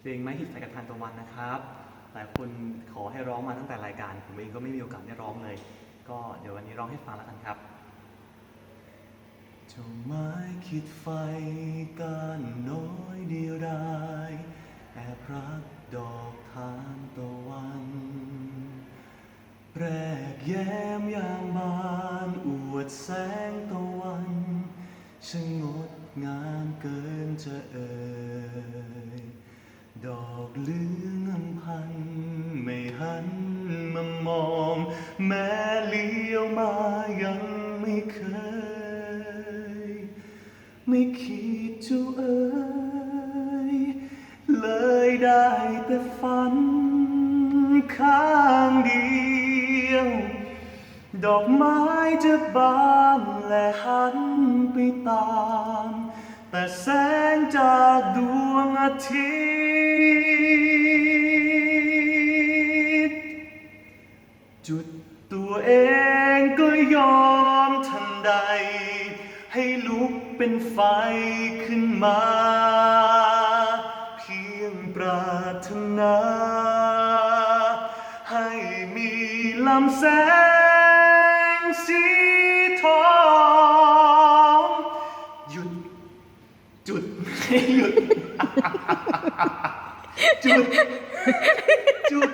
เพลงไม่หิดใส่กระทานตะวันนะครับ หลายคนขอให้ร้องมาตั้งแต่รายการ ผมเองก็ไม่มีโอกาสได้ร้องเลย ก็เดี๋ยววันนี้ร้องให้ฟังแล้วกันครับเจ้าไม้คิดไฟกันน้อยเดียวดายแอบรักดอกทานตะวันแรกแย้มยามบานอวดแสงตะวันช่างงดงามเกินจะเอ่ย หันมามองแม้เลี้ยวมายังไม่เคย ไม่คิดจะเอ่ยเลยได้แต่ฝันข้างเดียว ดอกไม้จะบานและหันไปตาม แต่แสงจากดวงอาทิตย์ จุดตัวเองก็ยอมทันใด ให้ลุกเป็นไฟขึ้นมา เพียงปรารถนา ให้มีลำแสงสีทองหยุด จุดให้หยุด จุด จุด